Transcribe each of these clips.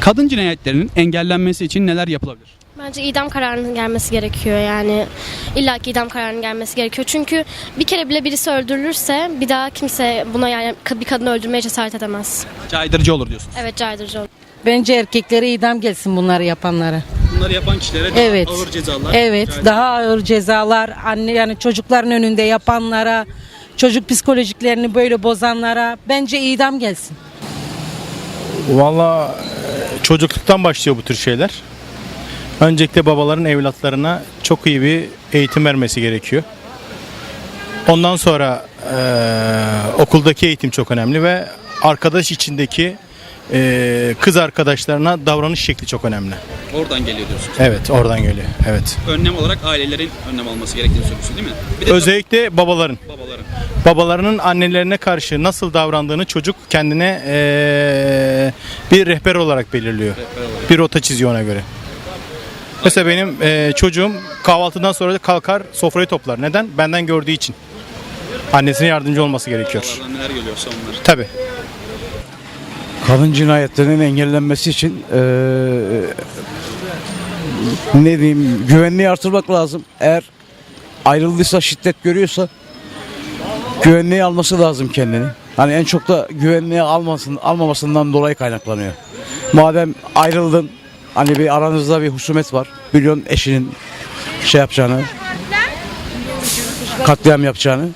Kadın cinayetlerinin engellenmesi için neler yapılabilir? Bence idam kararının gelmesi gerekiyor yani. İlla ki idam kararının gelmesi gerekiyor. Çünkü bir kere bile birisi öldürülürse bir daha kimse buna yani bir kadını öldürmeye cesaret edemez. Caydırıcı olur diyorsunuz. Evet caydırıcı olur. Bence erkeklere idam gelsin bunları yapanlara. Bunları yapan kişilere Evet. ağır cezalar. Evet, daha ağır cezalar anne yani çocukların önünde yapanlara, çocuk psikolojiklerini böyle bozanlara bence idam gelsin. Valla e, çocukluktan başlıyor bu tür şeyler. Öncelikle babaların evlatlarına çok iyi bir eğitim vermesi gerekiyor. Ondan sonra e, okuldaki eğitim çok önemli ve arkadaş içindeki e, kız arkadaşlarına davranış şekli çok önemli. Oradan geliyor diyorsunuz. Evet oradan geliyor. Evet. Önlem olarak ailelerin önlem alması gerektiğini söylüyorsun değil mi? Bir de Özellikle babaların. babaların. babalarının annelerine karşı nasıl davrandığını çocuk kendine eee, bir rehber olarak belirliyor. Bir rota çiziyor ona göre. Mesela benim eee, çocuğum kahvaltıdan sonra da kalkar sofrayı toplar. Neden? Benden gördüğü için. Annesine yardımcı olması gerekiyor. Oradan neler geliyorsa onlar. Tabii. Kadın cinayetlerinin engellenmesi için eee, ne diyeyim güvenliği artırmak lazım. Eğer ayrıldıysa şiddet görüyorsa güvenliği alması lazım kendini. Hani en çok da güvenliği almasın, almamasından dolayı kaynaklanıyor. Madem ayrıldın hani bir aranızda bir husumet var. Biliyorsun eşinin şey yapacağını katliam yapacağını.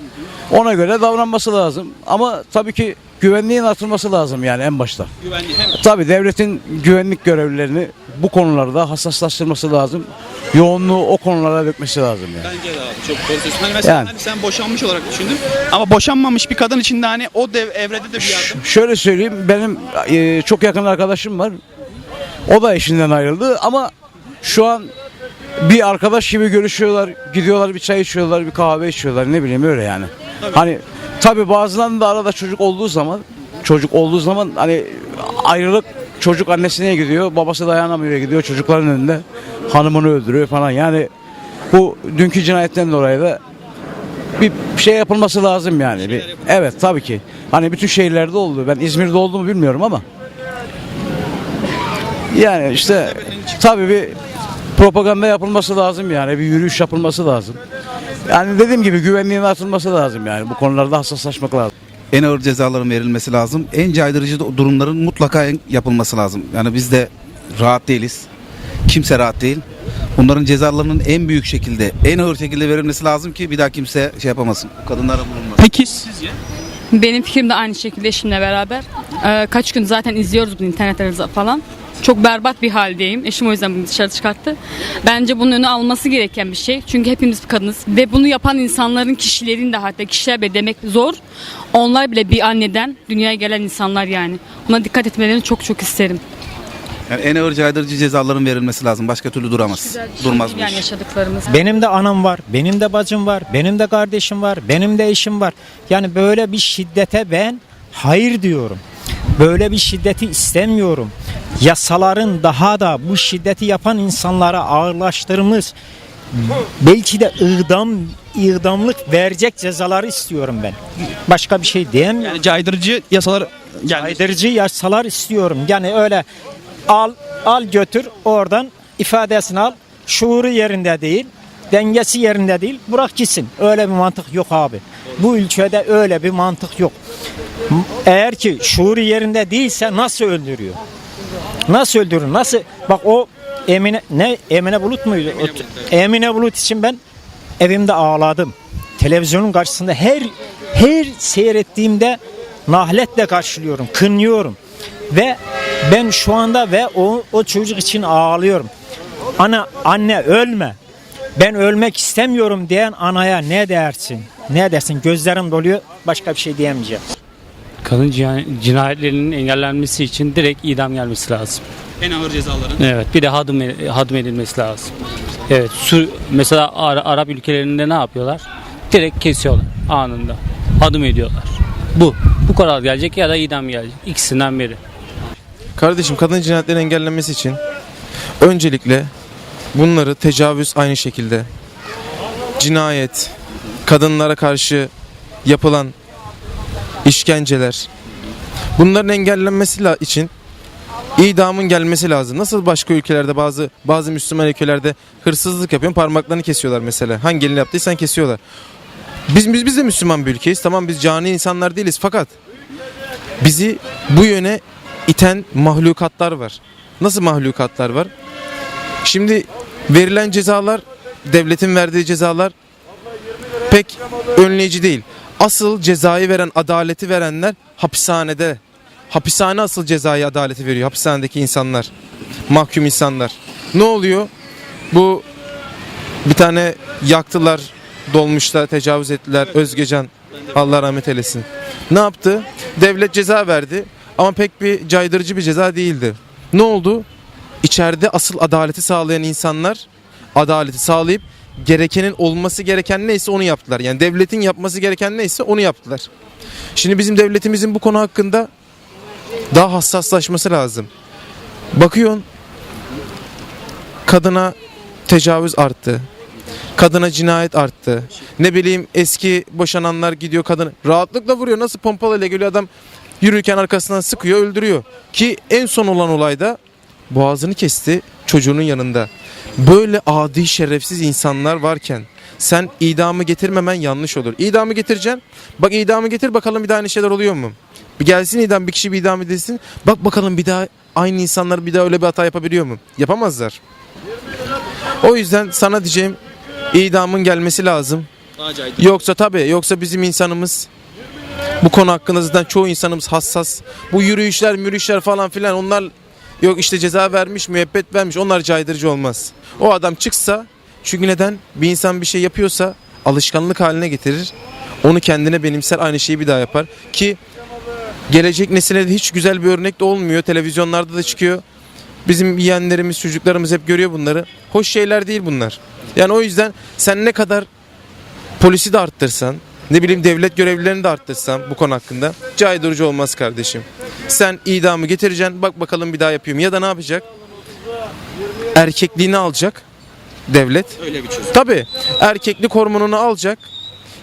Ona göre davranması lazım. Ama tabii ki güvenliğin artırması lazım yani en başta. Güvenli hem Tabii devletin güvenlik görevlilerini bu konularda hassaslaştırması lazım. Yoğunluğu o konulara dökmesi lazım yani. bence de abi çok doğru. Hani mesela Yani. hani sen boşanmış olarak düşündün ama boşanmamış bir kadın için de hani o dev, evrede de bir yardım. Şöyle söyleyeyim benim e, çok yakın arkadaşım var. O da eşinden ayrıldı ama şu an bir arkadaş gibi görüşüyorlar, gidiyorlar bir çay içiyorlar, bir kahve içiyorlar ne bileyim öyle yani. Hani tabii bazılarının da arada çocuk olduğu zaman çocuk olduğu zaman hani ayrılık çocuk annesine gidiyor, babası dayanamıyor gidiyor çocukların önünde hanımını öldürüyor falan. Yani bu dünkü cinayetten dolayı da bir şey yapılması lazım yani. Bir, evet tabii ki. Hani bütün şehirlerde oldu. Ben İzmir'de oldu bilmiyorum ama. Yani işte tabii bir propaganda yapılması lazım yani. Bir yürüyüş yapılması lazım. Yani dediğim gibi güvenliğin artırılması lazım yani. Bu konularda hassaslaşmak lazım. en ağır cezaların verilmesi lazım. En caydırıcı durumların mutlaka yapılması lazım. Yani biz de rahat değiliz. Kimse rahat değil. Bunların cezalarının en büyük şekilde, en ağır şekilde verilmesi lazım ki bir daha kimse şey yapamasın. Kadınlara bulunmasın. Peki sizce? Benim fikrim de aynı şekilde eşimle beraber. Ee, kaç gün zaten izliyoruz bunu internette falan. Çok berbat bir haldeyim. Eşim o yüzden bunu dışarı çıkarttı. Bence bunun önü alması gereken bir şey. Çünkü hepimiz bir kadınız. Ve bunu yapan insanların, kişilerin de hatta kişiler bile demek zor. Onlar bile bir anneden dünyaya gelen insanlar yani. Buna dikkat etmelerini çok çok isterim. Yani en ağır caydırıcı cezaların verilmesi lazım. Başka türlü duramaz. Durmaz bu yani iş. yaşadıklarımız. Benim de anam var, benim de bacım var, benim de kardeşim var, benim de eşim var. Yani böyle bir şiddete ben hayır diyorum. Böyle bir şiddeti istemiyorum. Yasaların daha da bu şiddeti yapan insanlara ağırlaştırmış, belki de ıdam, idamlık verecek cezaları istiyorum ben. Başka bir şey diyemiyorum. Yani caydırıcı yasalar gelmesi. Caydırıcı yasalar istiyorum. Yani öyle al al götür oradan ifadesini al. Şuuru yerinde değil, dengesi yerinde değil. Bırak gitsin. Öyle bir mantık yok abi. Bu ülkede öyle bir mantık yok. Eğer ki şuuru yerinde değilse nasıl öldürüyor? Nasıl öldürür? Nasıl? Bak o Emine ne Emine Bulut muydu? O- Bulut, Emine Bulut için ben evimde ağladım. Televizyonun karşısında her her seyrettiğimde nahletle karşılıyorum, kınıyorum. Ve ben şu anda ve o, o çocuk için ağlıyorum. Ana anne ölme. Ben ölmek istemiyorum diyen anaya ne dersin? Ne dersin? Gözlerim doluyor. Başka bir şey diyemeyeceğim. Kadın cina- cinayetlerinin engellenmesi için direkt idam gelmesi lazım. En ağır cezaların. Evet, bir de hadım hadım edilmesi lazım. Evet, Sur mesela Ara- Arap ülkelerinde ne yapıyorlar? Direkt kesiyorlar anında. Hadım ediyorlar. Bu. Bu karar gelecek ya da idam gelecek. İkisinden biri. Kardeşim kadın cinayetlerinin engellenmesi için öncelikle bunları tecavüz aynı şekilde cinayet, kadınlara karşı yapılan işkenceler bunların engellenmesi için idamın gelmesi lazım. Nasıl başka ülkelerde bazı bazı Müslüman ülkelerde hırsızlık yapıyor parmaklarını kesiyorlar mesela. Hangi elini yaptıysan kesiyorlar. Biz, biz, biz de Müslüman bir ülkeyiz. Tamam biz cani insanlar değiliz fakat bizi bu yöne iten mahlukatlar var. Nasıl mahlukatlar var? Şimdi verilen cezalar, devletin verdiği cezalar pek önleyici değil. Asıl cezayı veren, adaleti verenler hapishanede. Hapishane asıl cezayı, adaleti veriyor. Hapishanedeki insanlar, mahkum insanlar. Ne oluyor? Bu bir tane yaktılar, dolmuşta tecavüz ettiler. Özgecan Allah rahmet eylesin. Ne yaptı? Devlet ceza verdi ama pek bir caydırıcı bir ceza değildi. Ne oldu? İçeride asıl adaleti sağlayan insanlar adaleti sağlayıp gerekenin olması gereken neyse onu yaptılar. Yani devletin yapması gereken neyse onu yaptılar. Şimdi bizim devletimizin bu konu hakkında daha hassaslaşması lazım. Bakıyorsun kadına tecavüz arttı. Kadına cinayet arttı. Ne bileyim eski boşananlar gidiyor kadını rahatlıkla vuruyor. Nasıl pompalıyla geliyor adam yürürken arkasından sıkıyor öldürüyor. Ki en son olan olayda boğazını kesti çocuğunun yanında. Böyle adi şerefsiz insanlar varken sen idamı getirmemen yanlış olur. İdamı getireceksin. Bak idamı getir bakalım bir daha aynı şeyler oluyor mu? Bir gelsin idam bir kişi bir idam edilsin. Bak bakalım bir daha aynı insanlar bir daha öyle bir hata yapabiliyor mu? Yapamazlar. O yüzden sana diyeceğim idamın gelmesi lazım. Yoksa tabii yoksa bizim insanımız bu konu hakkında zaten çoğu insanımız hassas. Bu yürüyüşler, mürüyüşler falan filan onlar yok işte ceza vermiş, müebbet vermiş. Onlar caydırıcı olmaz. O adam çıksa çünkü neden? Bir insan bir şey yapıyorsa alışkanlık haline getirir. Onu kendine benimser aynı şeyi bir daha yapar. Ki gelecek nesile de hiç güzel bir örnek de olmuyor. Televizyonlarda da çıkıyor. Bizim yeğenlerimiz, çocuklarımız hep görüyor bunları. Hoş şeyler değil bunlar. Yani o yüzden sen ne kadar polisi de arttırsan, ne bileyim devlet görevlilerini de arttırsan bu konu hakkında caydırıcı olmaz kardeşim. Sen idamı getireceksin bak bakalım bir daha yapıyor mu ya da ne yapacak? Erkekliğini alacak devlet. Öyle bir çözüm. Tabii erkeklik hormonunu alacak.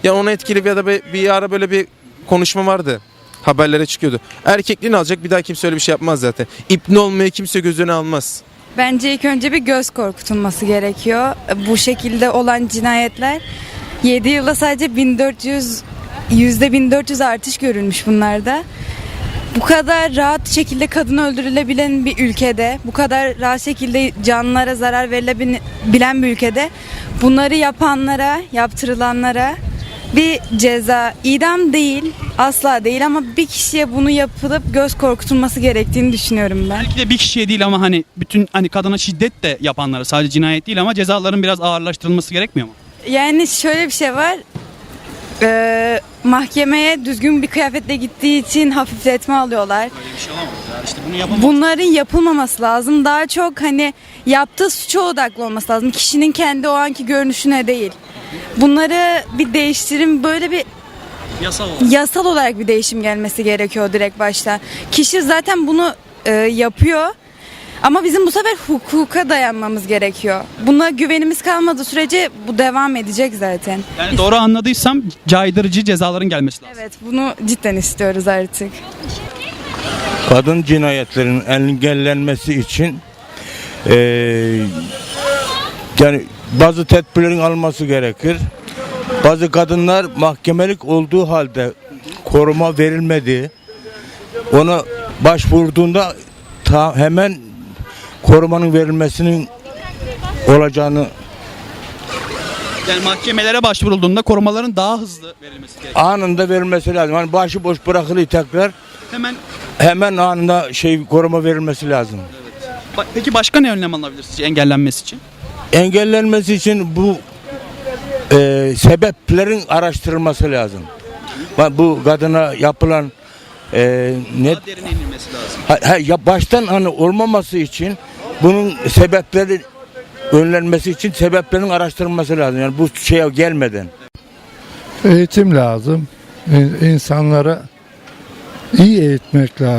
Ya ona etkili bir ya da bir, bir ara böyle bir konuşma vardı. Haberlere çıkıyordu. Erkekliğini alacak bir daha kimse öyle bir şey yapmaz zaten. İpne olmayı kimse gözüne almaz. Bence ilk önce bir göz korkutulması gerekiyor. Bu şekilde olan cinayetler 7 yılda sadece 1400 yüzde 1400 artış görülmüş bunlarda. Bu kadar rahat şekilde kadın öldürülebilen bir ülkede, bu kadar rahat şekilde canlılara zarar verilebilen bir ülkede bunları yapanlara, yaptırılanlara bir ceza, idam değil, asla değil ama bir kişiye bunu yapılıp göz korkutulması gerektiğini düşünüyorum ben. Belki de bir kişiye değil ama hani bütün hani kadına şiddet de yapanlara sadece cinayet değil ama cezaların biraz ağırlaştırılması gerekmiyor mu? Yani şöyle bir şey var. Ee, mahkemeye düzgün bir kıyafetle gittiği için hafifletme alıyorlar. Böyle bir şey olamaz ya. İşte bunu yapamaz. Bunların yapılmaması lazım. Daha çok hani yaptığı suça odaklı olması lazım. Kişinin kendi o anki görünüşüne değil. Bunları bir değiştirim böyle bir Yasal olarak. yasal olarak bir değişim gelmesi gerekiyor direkt başta. Kişi zaten bunu e, yapıyor. Ama bizim bu sefer hukuka dayanmamız gerekiyor. Buna güvenimiz kalmadığı sürece bu devam edecek zaten. Yani doğru anladıysam caydırıcı cezaların gelmesi lazım. Evet bunu cidden istiyoruz artık. kadın cinayetlerinin engellenmesi için eee, yani bazı tedbirlerin alması gerekir. Bazı kadınlar mahkemelik olduğu halde koruma verilmedi. Ona başvurduğunda ta hemen korumanın verilmesinin olacağını Yani mahkemelere başvurulduğunda korumaların daha hızlı verilmesi gerekiyor. anında verilmesi lazım. Hani başıboş bırakılıyor tekrar Hemen hemen anında şey koruma verilmesi lazım. Ba- Peki başka ne önlem alınabilir sizce engellenmesi için? engellenmesi için bu e, sebeplerin araştırılması lazım. Bak Bu kadına yapılan e, ne Daha derine inilmesi lazım. ha, ha, ya baştan hani olmaması için bunun sebepleri önlenmesi için sebeplerin araştırılması lazım. Yani bu şeye gelmeden. Eğitim lazım. İnsanlara iyi eğitmek lazım.